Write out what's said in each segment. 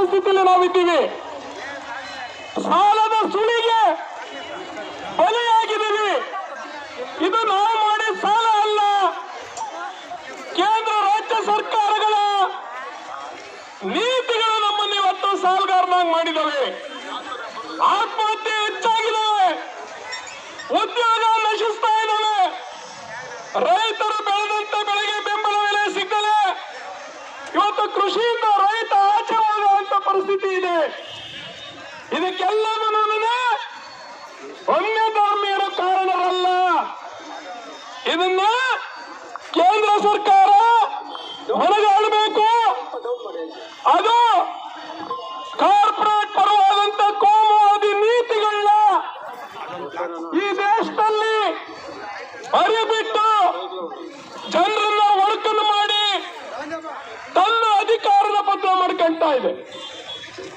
ಪರಿಸ್ಥಿತಿಯಲ್ಲಿ ನಾವಿದ್ದೀವಿ. ಸಾಲದ ಸುಳಿಗೆ ಬಲಿಯಾಗಿದ್ದೀವಿ. ಇದು ನಾವು ಮಾಡಿದ ಸಾಲ ಅಲ್ಲ. ಕೇಂದ್ರ, ರಾಜ್ಯ ಸರ್ಕಾರಗಳ ನೀತಿಗಳು ನಮ್ಮನ್ನು ಇವತ್ತು ಸಾಲಗಾರನಾಗಿ ಮಾಡಿದವೆ. ಆತ್ಮಹತ್ಯೆ ಹೆಚ್ಚಾಗಿದೆ. ಉದ್ಯೋಗ ನಶಿಸ್ತಾ ಇದ್ದಾವೆ. ರೈತರು ಬೆಳೆದಂತ ಬೆಳೆಗೆ ಬೆಂಬಲ ಬೆಲೆ ಸಿಗ್ತದೆ ಇವತ್ತು ಕೃಷಿಯಿಂದ ರೈತ ಪರಿಸ್ಥಿತಿ ಇದೆ ಇದಕ್ಕೆಲ್ಲದೂ ಅನ್ಯ ಧರ್ಮೀಯರ ಕಾರಣರಲ್ಲ ಇದನ್ನ ಕೇಂದ್ರ ಸರ್ಕಾರ ಹೊರಗಾಡಬೇಕು ಅದು ಕಾರ್ಪೊರೇಟ್ ಪರವಾದಂತ ಕೋಮುವಾದಿ ನೀತಿಗಳನ್ನ ಈ ದೇಶದಲ್ಲಿ ಅರಿಬಿಟ್ಟು ಜನರನ್ನ ಒಡಕನ್ನು ಮಾಡಿ ತನ್ನ ಅಧಿಕಾರದ ಪತ್ರ ಮಾಡ್ಕೊಂತ ಇದೆ.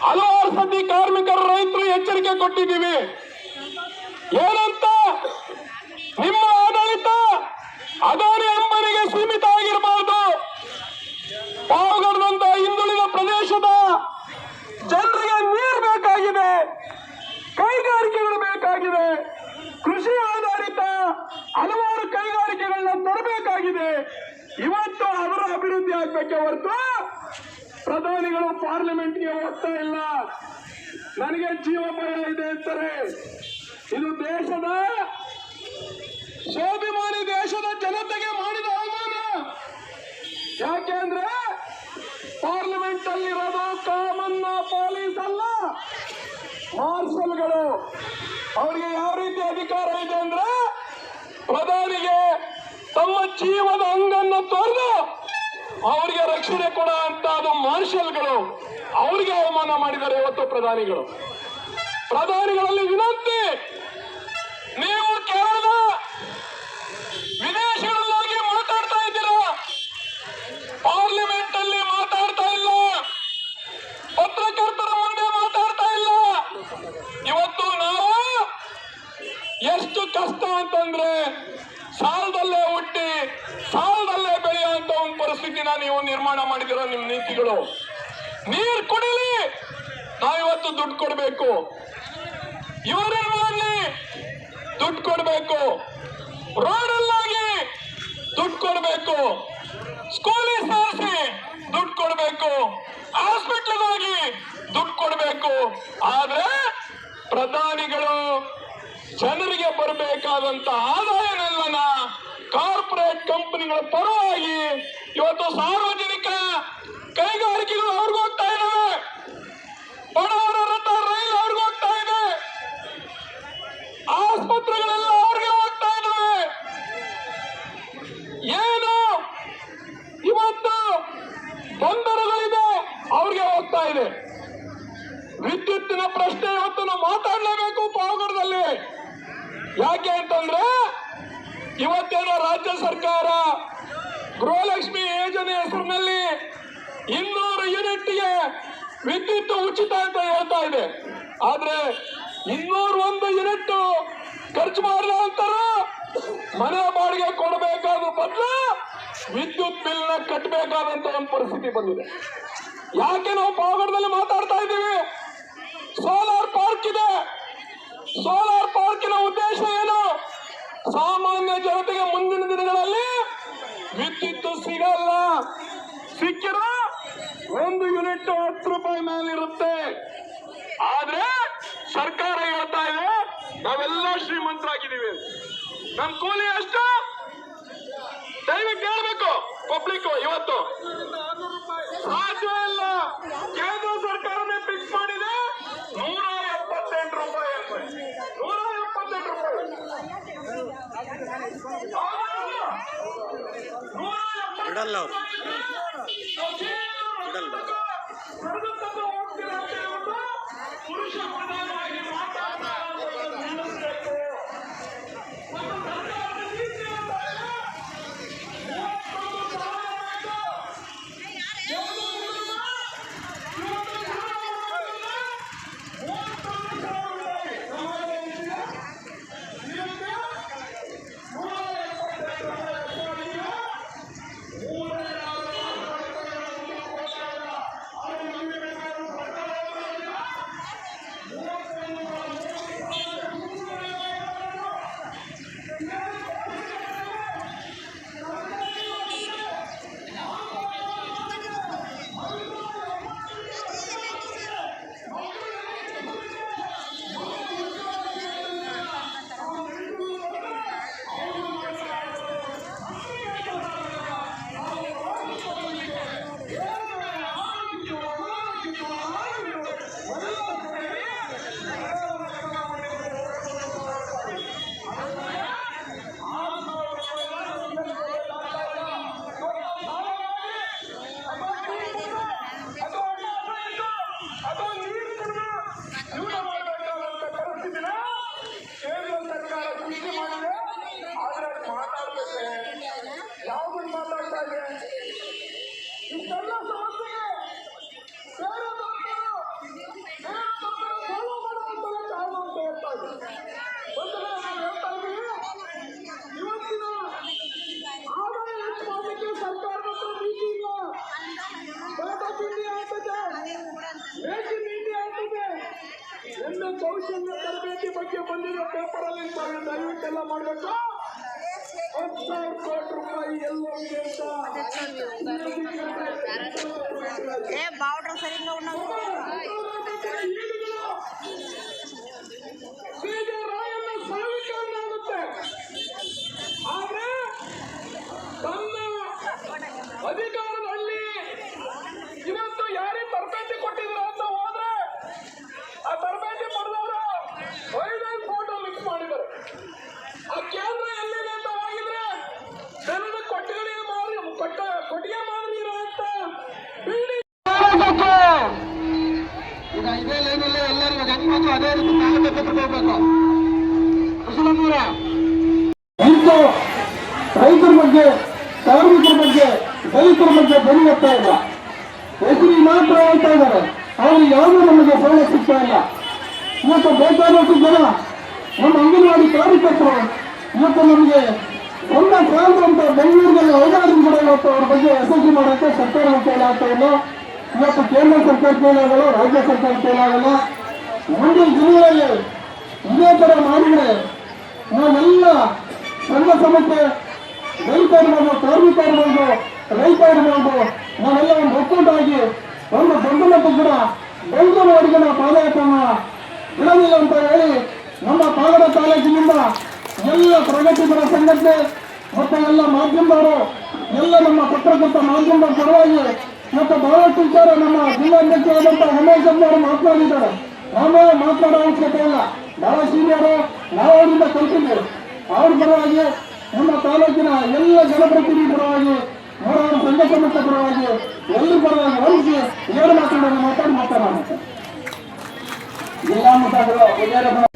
ಹಲವಾರು ಸತಿ ಕಾರ್ಮಿಕರ ರೈತರು ಎಚ್ಚರಿಕೆ ಕೊಟ್ಟಿದ್ದೀವಿ. ಏನಂತ? ನಿಮ್ಮ ಆಡಳಿತ ಅದಾನಿ ಅಂಬನಿಗೆ ಸೀಮಿತ ಆಗಿರಬಾರದು. ಪಾವಗಡದಂತ ಹಿಂದುಳಿದ ಪ್ರದೇಶದ ಜನರಿಗೆ ನೀರು ಬೇಕಾಗಿದೆ. ಕೈಗಾರಿಕೆಗಳು ಬೇಕಾಗಿದೆ. ಕೃಷಿ ಆಧಾರಿತ ಹಲವಾರು ಕೈಗಾರಿಕೆಗಳನ್ನ ತರಬೇಕಾಗಿದೆ. ಇವತ್ತು ಅದರ ಅಭಿವೃದ್ಧಿ ಆಗ್ಬೇಕೆ ಹೊರತು ಪ್ರಧಾನಿಗಳು ಪಾರ್ಲಿಮೆಂಟ್ಗೆ ಹೋಗ್ತಾ ಇಲ್ಲ. ನನಗೆ ಜೀವ ಭಯ ಇದೆ ಅಂತಾರೆ. ಇದು ದೇಶದ ಸ್ವಾಭಿಮಾನಿ ದೇಶದ ಜನತೆಗೆ ಮಾಡಿದ ಅವಮಾನ. ಯಾಕೆ ಅಂದ್ರೆ ಪಾರ್ಲಿಮೆಂಟ್ ಅಲ್ಲಿರೋದು ಕಾಮನ್ನ ಪೊಲೀಸ್ ಅಲ್ಲ. ಮಾರ್ಷಲ್ಗಳು. ಅವರಿಗೆ ಯಾವ ರೀತಿ ಅಧಿಕಾರ ಇದೆ ಅಂದ್ರೆ ಪ್ರಧಾನಿಗೆ ತಮ್ಮ ಜೀವದ ಅಂಗನ್ನು ತೊರೆದು ಅವರಿಗೆ ರಕ್ಷಣೆ ಕೊಡೋ ಅಂತ ಮಾರ್ಷಲ್ಗಳು ಅವರಿಗೆ ಅವಮಾನ ಮಾಡಿದ್ದಾರೆ ಇವತ್ತು ಪ್ರಧಾನಿಗಳು. ಪ್ರಧಾನಿಗಳಲ್ಲಿ ವಿನಂತಿ ನೀವು ನಿರ್ಮಾಣ ಮಾಡಿದಿರೋ ನಿಮ್ ನೀತಿಗಳು. ನೀರ್ ಕುಡಿಲಿ. ನಾವಿವತ್ತು ದುಡ್ಡು ಕೊಡ್ಬೇಕು. ಇವರೇ ಮಾಡಲಿ. ದುಡ್ಡು ಕೊಡ್ಬೇಕು. ರೋಡಲ್ಲಾಗಿ ದುಡ್ಡು ಕೊಡ್ಬೇಕು. ಸ್ಕೂಲಿಗೆ ಸೇರಿಸಿ ದುಡ್ಡು ಕೊಡ್ಬೇಕು. ಹಾಸ್ಪಿಟ್ಲಿಗೆ ದುಡ್ಡ್ ದುಡ್ಡು ಕೊಡ್ಬೇಕು. ಆದ್ರೆ ಪ್ರಧಾನಿಗಳು ಜನರಿಗೆ ಬರಬೇಕಾದಂತ ಆದಾಯನೆಲ್ಲನ ಕಾರ್ಪೊರೇಟ್ ಕಂಪನಿಗಳ ಪರವಾಗಿ ಇವತ್ತು ಸಾರ್ವಜನಿಕ ಕೈಗಾರಿಕೆಗಳು ಅವ್ರಿಗೆ ಹೋಗ್ತಾ ಇದ್ದಾವೆ ಬಡವರ ರಥ ರೈಲು ಅವ್ರಿಗೆ ಹೋಗ್ತಾ ಇದೆ. ಆಸ್ಪತ್ರೆಗಳೆಲ್ಲ ಅವ್ರಿಗೆ ಹೋಗ್ತಾ ಇದ್ದಾವೆ ಏನು? ಇವತ್ತು ಬಂದರುಗಳಿದೆ, ಅವ್ರಿಗೆ ಹೋಗ್ತಾ ಇದೆ. ವಿದ್ಯುತ್ತಿನ ಪ್ರಶ್ನೆ ಇವತ್ತು ನಾವು ಮಾತಾಡಲೇಬೇಕು ಪಾವಗಡದಲ್ಲಿ ಯಾಕೆ ಅಂತಂದ್ರೆ ಇವತ್ತೇನೋ ರಾಜ್ಯ ಸರ್ಕಾರ ಗೃಹಲಕ್ಷ್ಮಿ ಯೋಜನೆ ಹೆಸರಿನಲ್ಲಿ ಇನ್ನೂರು ಯೂನಿಟ್ಗೆ ವಿದ್ಯುತ್ ಉಚಿತ ಅಂತ ಹೇಳ್ತಾ ಇದೆ. ಆದ್ರೆ ಇನ್ನೂರ ಒಂದು ಯೂನಿಟ್ ಖರ್ಚು ಮಾಡಿದ ಅಂತಾರ ಮನೆ ಬಾಡಿಗೆ ಕೊಡಬೇಕಾದ ಬದಲು ವಿದ್ಯುತ್ ಬಿಲ್ನ ಕಟ್ಟಬೇಕಾದಂತ ಒಂದು ಪರಿಸ್ಥಿತಿ ಬಂದಿದೆ. ಯಾಕೆ ನಾವು ಪಾವಗಡದಲ್ಲಿ ಮಾತಾಡ್ತಾ ಇದ್ದೀವಿ? ಸೋಲಾರ್ ಪಾರ್ಕ್ ಇದೆ. ಸೋಲಾರ್ ಪಾರ್ಕಿನ ಉದ್ದೇಶ ಏನು? ಸಾಮಾನ್ಯ ಜನತೆಗೆ ಮುಂದಿನ ದಿನಗಳಲ್ಲಿ ವಿದ್ಯುತ್ ಸಿಗಲ್ಲ. ಸಿಕ್ಕಿರೋ ಒಂದು ಯೂನಿಟ್ ಹತ್ತು ರೂಪಾಯಿ ಮೇಲಿರುತ್ತೆ. ಆದ್ರೆ ಸರ್ಕಾರ ಹೇಳ್ತಾ ಇದೆ, ನಾವೆಲ್ಲ ಶ್ರೀಮಂತರಾಗಿದ್ದೀವಿ. ನಮ್ ಕೂಲಿ ಎಷ್ಟು? ದಯವಿಟ್ಟು ಹೇಳ್ಬೇಕು ಪಬ್ಲಿಕ್ ಇವತ್ತು. ಸಾಧ್ಯ ಇಲ್ಲ. ಕೇಂದ್ರ ಸರ್ಕಾರನೇ ಫಿಕ್ಸ್ ಮಾಡಿದೆ, ನೂರ ಎಪ್ಪತ್ತೆಂಟು ರೂಪಾಯಿ. ನೂರ ಎಪ್ಪತ್ತೆಂಟು ರೂಪಾಯಿ. ಬಿಡಲ್ಲ ಅವ್ರು ಬಿಡಲ್ಲ ನಡೆದುಕೊಂಡು ಹೋಗ್ತೀರಾ ಅಂತ ಹೇಳ್ಬಿಟ್ಟು ಪುರುಷ ಪ್ರಧಾನವಾಗಿ ಮಾತಾಡ್ತಾ ಕೌಶಲ್ಯ ತರಬೇತಿ ಬಗ್ಗೆ ಬಂದಿರೋ ಪೇಪರ್ ಅಲ್ಲಿ ತಾವು ದಯವಿಟ್ಟೆಲ್ಲ ಮಾಡಬೇಕು ಹತ್ತು ಸಾವಿರ ಕೋಟಿ ರೂಪಾಯಿ ಎಲ್ಲ ಇದೆ ಅಂತ ಅದೇ ರೀತಿ ತಾಲೂಕು ಕುಶಲಮೂರ ಇಂದು ರೈತರ ಬಗ್ಗೆ, ಕಾರ್ಮಿಕರ ಬಗ್ಗೆ, ದಲಿತರ ಬಗ್ಗೆ ಬಲಿ ಎತ್ತಾ ಇಲ್ಲ. ಹೆಸರಿ ಮಾತ್ರ ಹೇಳ್ತಾ ಇದ್ದಾರೆ. ಅವ್ರಿಗೆ ಯಾವುದೂ ನಮಗೆ ಸೌಲಭ್ಯ ಸಿಗ್ತಾ ಇಲ್ಲ. ಇವತ್ತು ಬೇಕಾದಷ್ಟು ಜನ ನಮ್ಮ ಅಂಗನವಾಡಿ ಕಾರ್ಯಕರ್ತರು, ಇವತ್ತು ನಮಗೆ ಒಂದ ಅಂತ ಬೆಂಗಳೂರಿನಲ್ಲಿ ಐದಾರು ಕೂಡ ಇವತ್ತು ಅವ್ರ ಬಗ್ಗೆ ಯಶಸ್ವಿ ಮಾಡೋಕ್ಕೆ ಸರ್ಕಾರ ಕೈಲಾಗ್ತಾ ಇಲ್ಲ. ಇವತ್ತು ಕೇಂದ್ರ ಸರ್ಕಾರ ಕೈಲಾಗಲ್ಲ ರಾಜ್ಯ ಸರ್ಕಾರ ಕೈಲಾಗಲ್ಲ ಮುಂದಿನ ದಿನಗಳಲ್ಲಿ ಇದೇ ತರ ಮಾಡಿದರೆ ನಾವೆಲ್ಲ ಸಂಘ ಸಂಸ್ಥೆ ರೈತ ಇರ್ಬೋದು ಕಾರ್ಮಿಕ ಇರ್ಬೋದು ರೈತ ಇರ್ಬೋದು ನಾವೆಲ್ಲ ಒಂದು ಒಕ್ಕೂಟಾಗಿ ಒಂದು ಮಟ್ಟ ಕೂಡ ಬೆಂಗಳೂರುವರೆಗೆ ನಾವು ಪಾದಯಾತ್ರನ ಬಿಡಲಿಲ್ಲ ಅಂತ ಹೇಳಿ ನಮ್ಮ ಪಾಗಡ ತಾಲೂಕಿನಿಂದ ಎಲ್ಲ ಪ್ರಗತಿಪರ ಸಂಘಟನೆ ಮತ್ತು ಎಲ್ಲ ಮಾಧ್ಯಮದವರು, ಎಲ್ಲ ನಮ್ಮ ಪತ್ರಕರ್ತ ಮಾಧ್ಯಮದ ಪರವಾಗಿ ಮತ್ತು ಬಹಳಷ್ಟು ವಿಚಾರ ನಮ್ಮ ಜಿಲ್ಲಾಧ್ಯಕ್ಷರಾದಂತಹ ಉಮೇಶ್ ಅವರು ಮಾತನಾಡಿದ್ದಾರೆ. ನಾವೇ ಮಾತನಾಡೋ ಅವಶ್ಯಕತೆ ಇಲ್ಲ. ನಾವು ಸೀನಿಯರು ನಾವು ಅವರಿಂದ ಕಲ್ತಿದ್ದೇವೆ. ಅವ್ರ ಪರವಾಗಿ ನಮ್ಮ ತಾಲೂಕಿನ ಎಲ್ಲ ಜನಪ್ರತಿನಿಧಿ ಪರವಾಗಿ ಅವರವರ ಸಂಘ ಸಂಸ್ಥೆ ಪರವಾಗಿ ಎಲ್ಲರ ಪರವಾಗಿ ಹೋಲಿಸಿ ಏನು ಮಾತಾಡೋದು ಮಾತಾಡಿ ಮಾತನಾಡುತ್ತೆ ಜಿಲ್ಲಾ ಮುಖಂಡರು